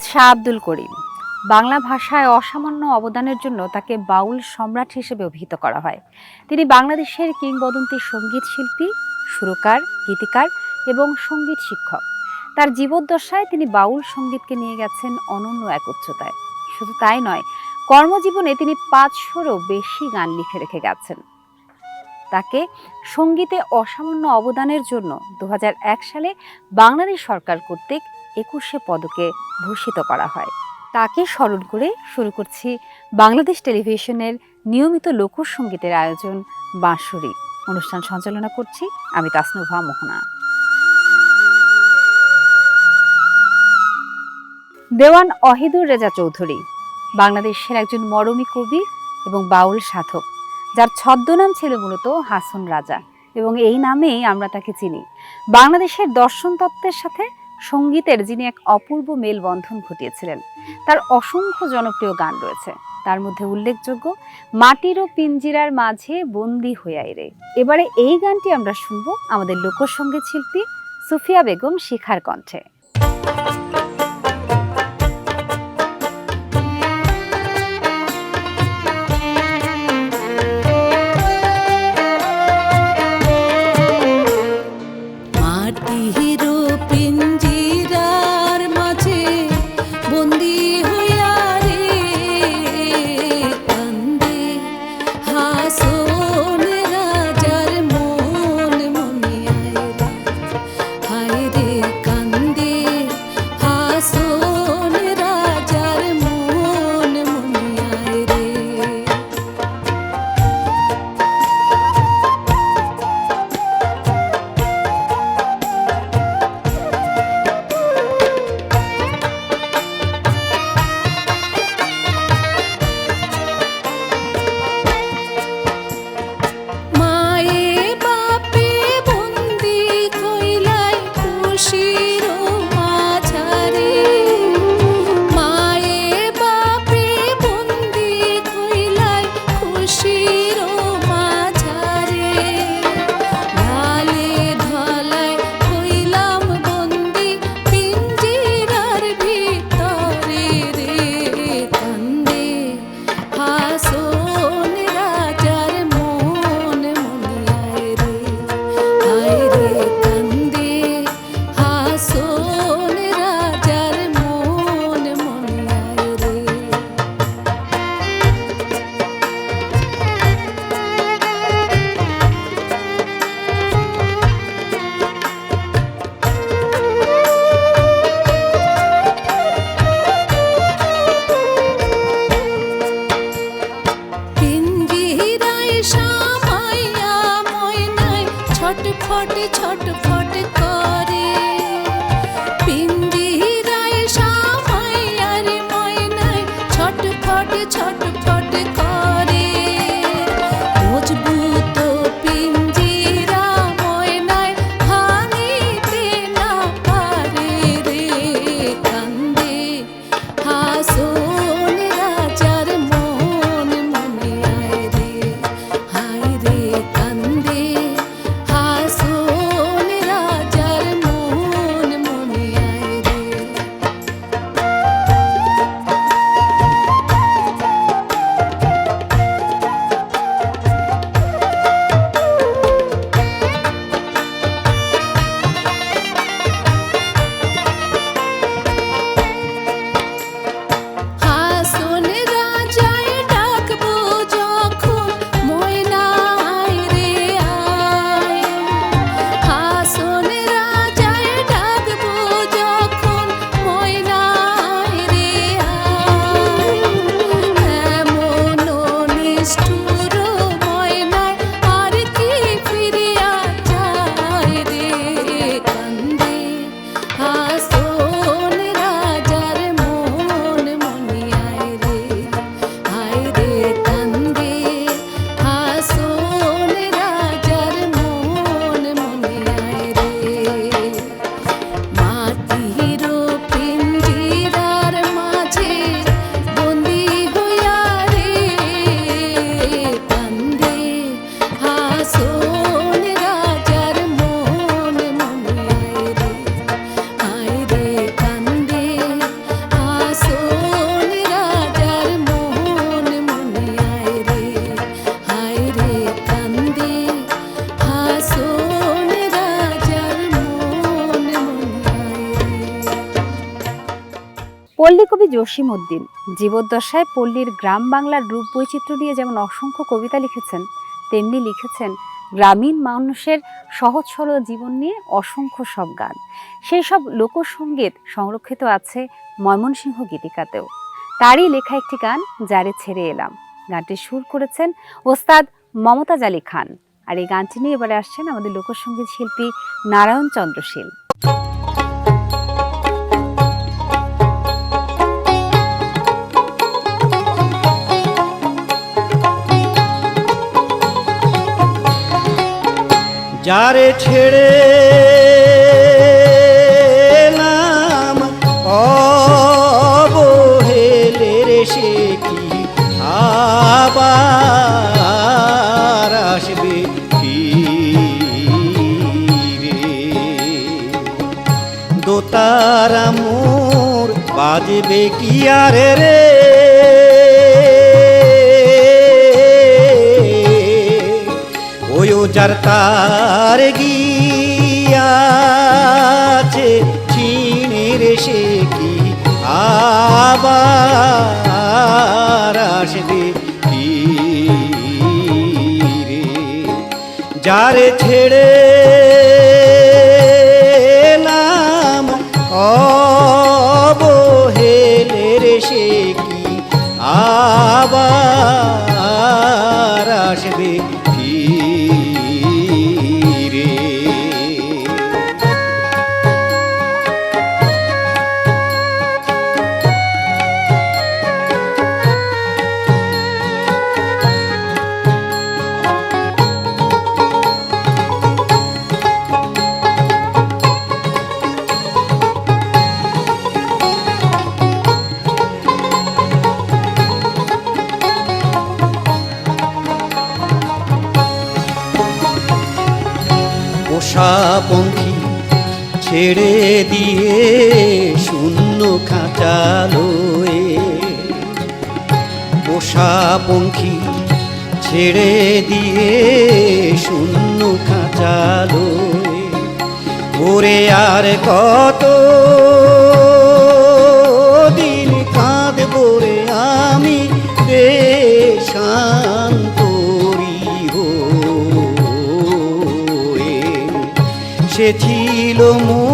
উস্তাদ শাহ আব্দুল করিম। বাংলা ভাষায় অসামান্য অবদানের জন্য তাকে বাউল সম্রাট হিসেবে অভিহিত করা হয়। তিনি বাংলাদেশের কিংবদন্তি সংগীত শিল্পী, সুরকার, গীতিকার এবং সংগীত শিক্ষক। তার জীবদ্দশায় তিনি বাউল সঙ্গীতকে নিয়ে গেছেন অনন্য এক উচ্চতায়। শুধু তাই নয়, কর্মজীবনে তিনি পাঁচশোরও বেশি গান লিখে রেখে গেছেন। তাকে সঙ্গীতে অসামান্য অবদানের জন্য দু হাজার এক সালে বাংলাদেশ সরকার কর্তৃক একুশে পদকে ভূষিত করা হয়। তাকে স্মরণ করে শুরু করছি বাংলাদেশ টেলিভিশনের নিয়মিত লোকসঙ্গীতের আয়োজন বাঁশুরি। অনুষ্ঠান সঞ্চালনা করছি আমি তাসনুভা মোহনা। দেওয়ান অহিদুর রেজা চৌধুরী, বাংলাদেশের একজন মরমী কবি এবং বাউল সাধক, যার ছদ্মনাম ছিল মূলত হাসন রাজা এবং এই নামেই আমরা তাকে চিনি। বাংলাদেশের দর্শন তত্ত্বের সাথে সঙ্গীতের যিনি এক অপূর্ব মেলবন্ধন ঘটিয়েছিলেন, তার অসংখ্য জনপ্রিয় গান রয়েছে। তার মধ্যে উল্লেখযোগ্য মাটির ও পিঞ্জিরার মাঝে বন্দি হইয়াই রে। এবারে এই গানটি আমরা শুনব আমাদের লোকসঙ্গীত শিল্পী সুফিয়া বেগম শিখার কণ্ঠে। জসিম উদ্দিন জীবদ্দশায় পল্লীর গ্রাম বাংলার রূপ বৈচিত্র্য নিয়ে যেমন অসংখ্য কবিতা লিখেছেন, তেমনি লিখেছেন গ্রামীণ মানুষের সহজ সরল জীবন নিয়ে অসংখ্য সব গান। সেই সব লোকসঙ্গীত সংরক্ষিত আছে ময়মনসিংহ গীতিকাতেও। তারই লেখা একটি গান, যারে ছেড়ে এলাম। গানটি সুর করেছেন ওস্তাদ মমতাজ আলী খান। আর এই গানটি নিয়ে এবারে আসছেন আমাদের লোকসঙ্গীত শিল্পী নারায়ণ চন্দ্রশীল যারে ছেড়ে এলাম অবহেলে রে সে কি আবার আসবে দোতারা মোর বাজবে কি আর রে? যার তার গিয়াছে চিনের সে কি আবার আসবে কি রে? যারে ছেড়ে পঙ্খী ছেড়ে দিয়ে শূন্য খাঁচালোয়ে ওরে আর কত দিন কাঁদবো রে আমি দেশান্তরি হয়ে। সে ছিল মোর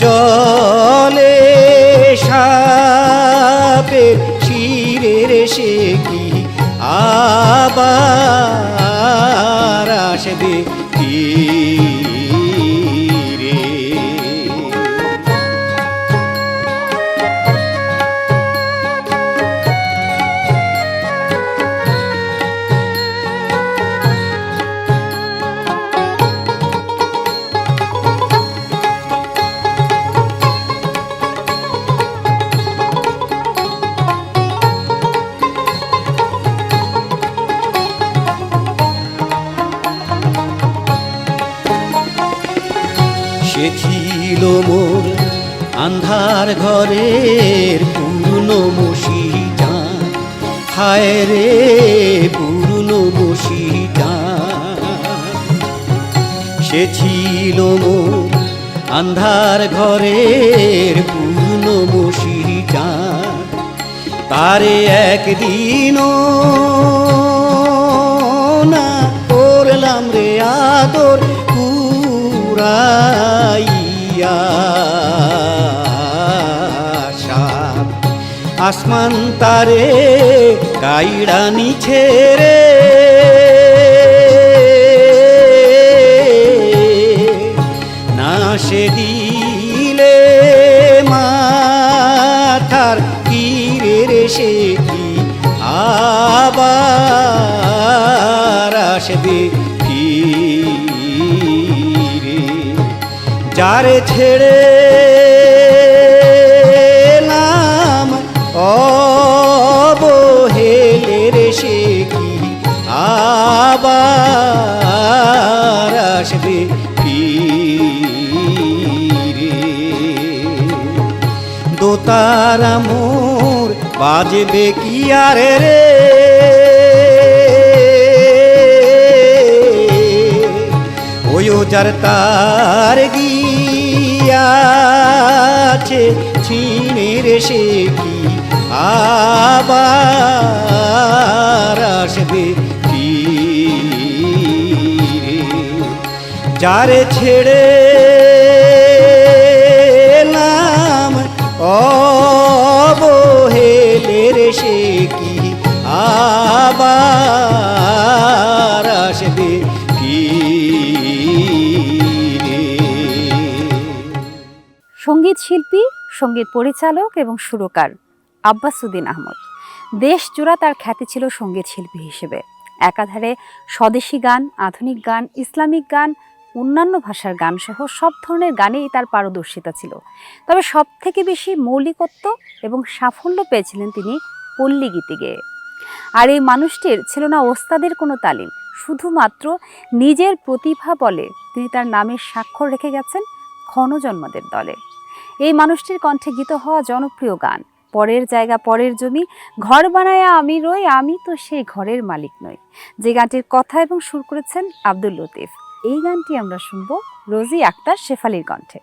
জলে সাপে শিরের সে কি আবার আসবে? তারে একদিনও না করলাম রে আদর পুরাইয়া আসমান তারে গাইড়া নিছে রে। না সে আবার আসবে ফিরে যারে ছেড়ে এলাম অবহেলের সে কি? আবার আসবে ফিরে দোতারা মোর বাজবে কি আর রে? চিরজার তার গিয়াছে ছিনের সে কি আবার আসবে কি যারে ছেড়ে সংগীত শিল্পী সংগীত পরিচালক এবং সুরকার আব্বাসুদ্দিন আহমদ। দেশ জোড়া তার খ্যাতি ছিল সংগীত শিল্পী হিসেবে। একাধারে স্বদেশি গান, আধুনিক গান, ইসলামিক গান, অন্যান্য ভাষার গান সহ সব ধরনের গানেই তার পারদর্শিতা ছিল। তবে সব থেকে বেশি মৌলিকত্ব এবং সাফল্য পেয়েছিলেন তিনি পল্লী গীতি গেয়ে আর এই মানুষটির ছিল না ওস্তাদের কোনো তালিম, শুধুমাত্র নিজের প্রতিভা বলে তিনি তার নামের স্বাক্ষর রেখে গেছেন ক্ষণজন্মদের দলে। এই মানুষটির কণ্ঠে গীত হওয়া জনপ্রিয় গান। পরের জায়গা, পরের জমি। ঘর বানায়া আমি রই, আমি তো সেই ঘরের মালিক নই। যে গানটির কথা এবং সুর করেছেন আব্দুল লতিফ। এই গানটি আমরা শুনব রোজি আক্তার শেফালির কণ্ঠে।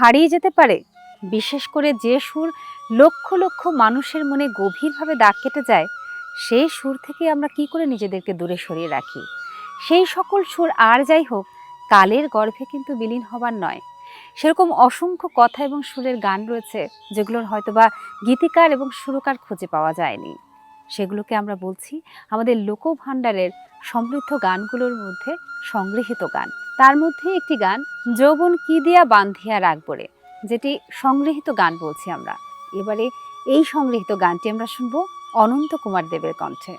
হারিয়ে যেতে পারে? বিশেষ করে যে সুর লক্ষ লক্ষ মানুষের মনে গভীরভাবে দাগ কেটে যায়, সেই সুর থেকে আমরা কি করে নিজেদেরকে দূরে সরিয়ে রাখি? সেই সকল সুর আর যাই হোক, কালের গর্ভে কিন্তু বিলীন হবার নয়। সেরকম অসংখ্য কথা এবং সুরের গান রয়েছে, যেগুলোর হয়তোবা গীতিকার এবং সুরকার খুঁজে পাওয়া যায়নি। সেগুলোকে আমরা বলছি আমাদের লোকভাণ্ডারের সমৃদ্ধ গানগুলোর মধ্যে সংগৃহীত গান। তার মধ্যে একটি গান, যৌবন কি দিয়া বান্ধিয়া রাখবরে যেটি সংগৃহীত গান বলছি আমরা। এবারে এই সংগৃহীত গানটি আমরা শুনব অনন্ত কুমার দেবের কণ্ঠে।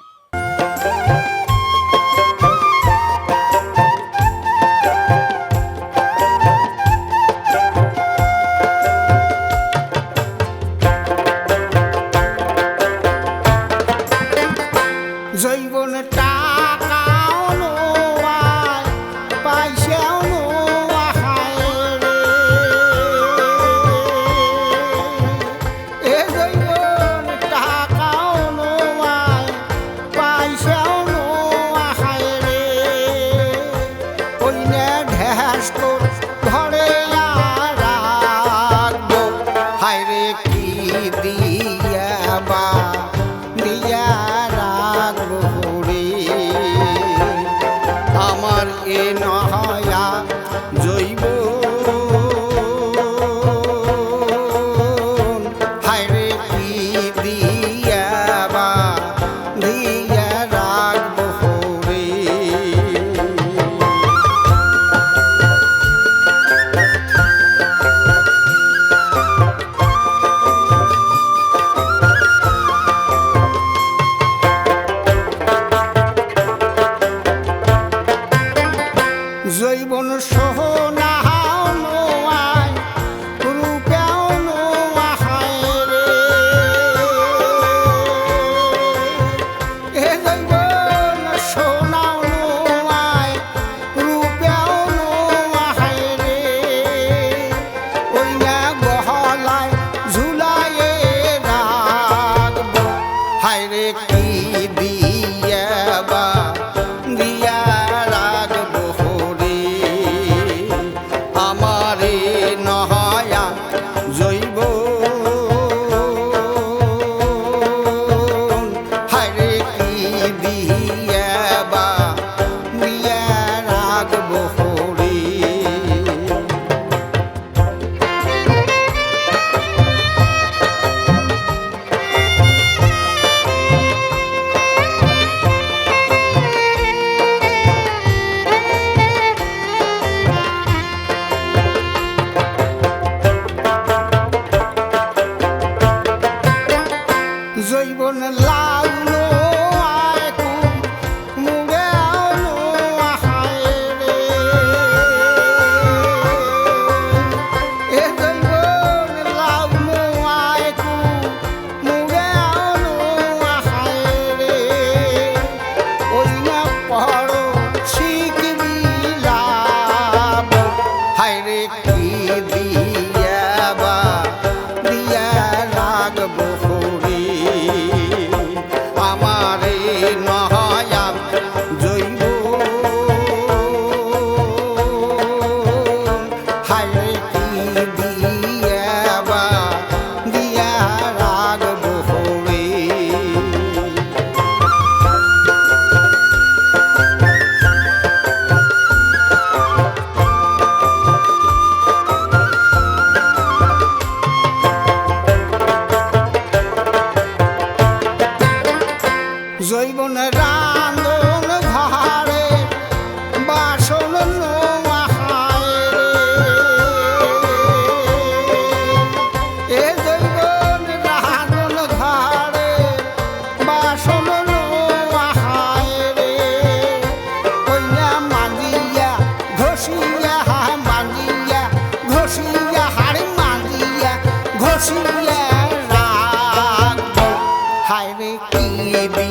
حبيبه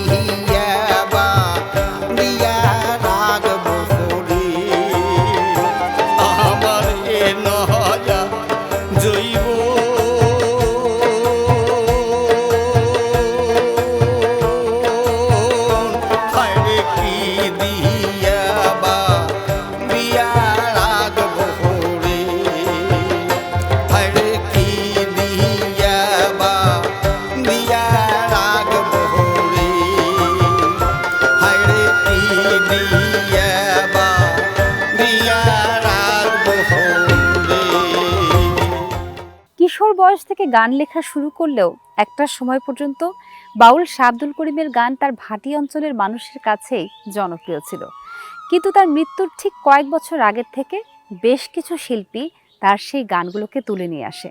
يا থেকে গান লেখা শুরু করলেও একটা সময় পর্যন্ত বাউল শাহ করিমের গান তার ভাটি অঞ্চলের মানুষের কাছেই জনপ্রিয় ছিল। কিন্তু তার মৃত্যুর ঠিক কয়েক বছর আগের থেকে বেশ কিছু শিল্পী তার সেই গানগুলোকে তুলে নিয়ে আসে।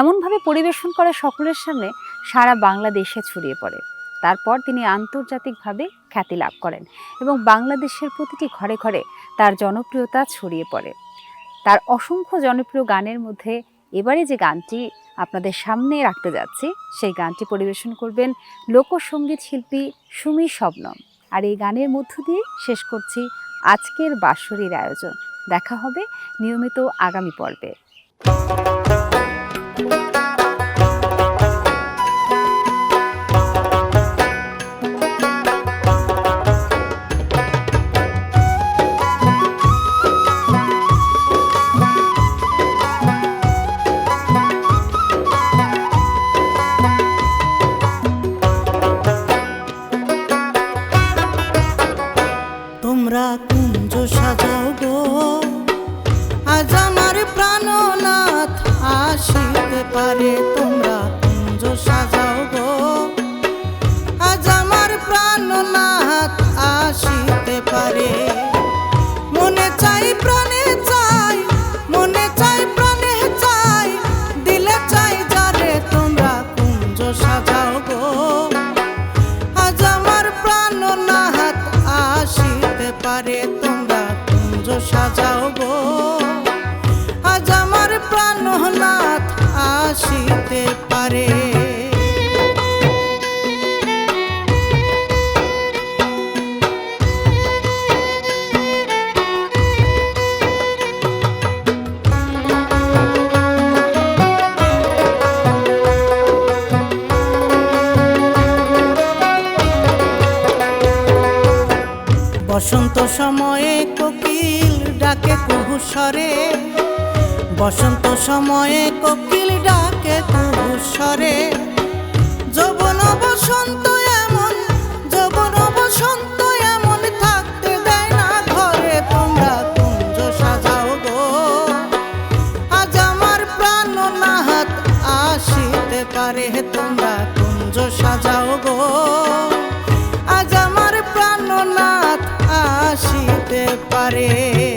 এমনভাবে পরিবেশন করা সকলের সামনে সারা বাংলাদেশে ছড়িয়ে পড়ে। তারপর তিনি আন্তর্জাতিকভাবে খ্যাতি লাভ করেন এবং বাংলাদেশের প্রতিটি ঘরে ঘরে তার জনপ্রিয়তা ছড়িয়ে পড়ে। তার অসংখ্য জনপ্রিয় গানের মধ্যে এবারে যে গানটি আপনাদের সামনে রাখতে যাচ্ছি, সেই গানটি পরিবেশন করবেন লোকসঙ্গীত শিল্পী সুমি শবনম। আর এই গানের মধ্য দিয়ে শেষ করছি আজকের বাঁশরীর আয়োজন। দেখা হবে নিয়মিত আগামী পর্বে। সময়ে কোকিল ডাকে কুহুসরে বসন্ত সময়ে কোকিল ডাকে কুহুসরে যৌবন বসন্ত পারে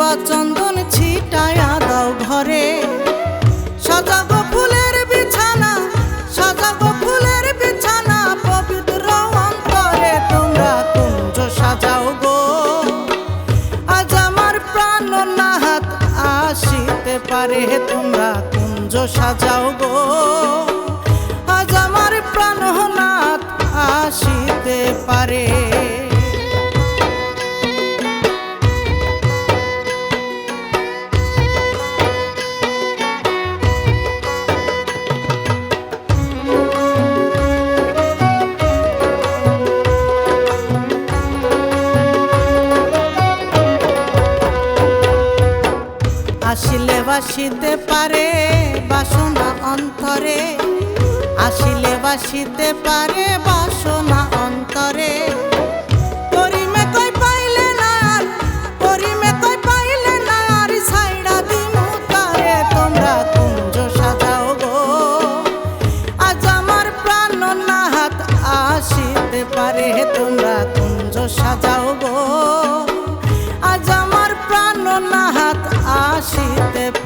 চুয়া চন্দন ছিটাইয়া দাও ঘরে। সাজাবো ফুলের বিছানা, সাজাবো ফুলের বিছানা, পবিত্র অন্তরে তোমরা কুঞ্জ সাজাও গো। আজ আমার প্রাণ নাহাত আসিতে পারে তোমরা কুঞ্জ সাজাও গো। আজ আমার প্রাণনাথ আসিতে পারে। বাসিতে পারে বাসনা অন্তরে। আসিলে বাসিতে পারে বাসনা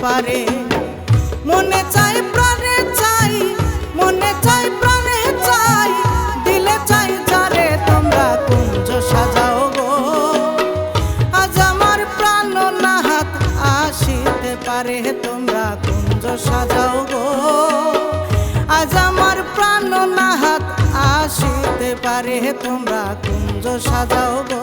পারে। মনে চাই প্রাণে চাই, মনে চাই প্রাণে চাই, দিলে চাই যারে তোমরা কুঞ্জ সাজাও গো। আজ আমার প্রাণ নাহাত আসিতে পারে, তোমরা কুঞ্জ সাজাও গো। আজ আমার প্রাণ নাহাত আসিতে পারে, তোমরা কুঞ্জ সাজাও গো।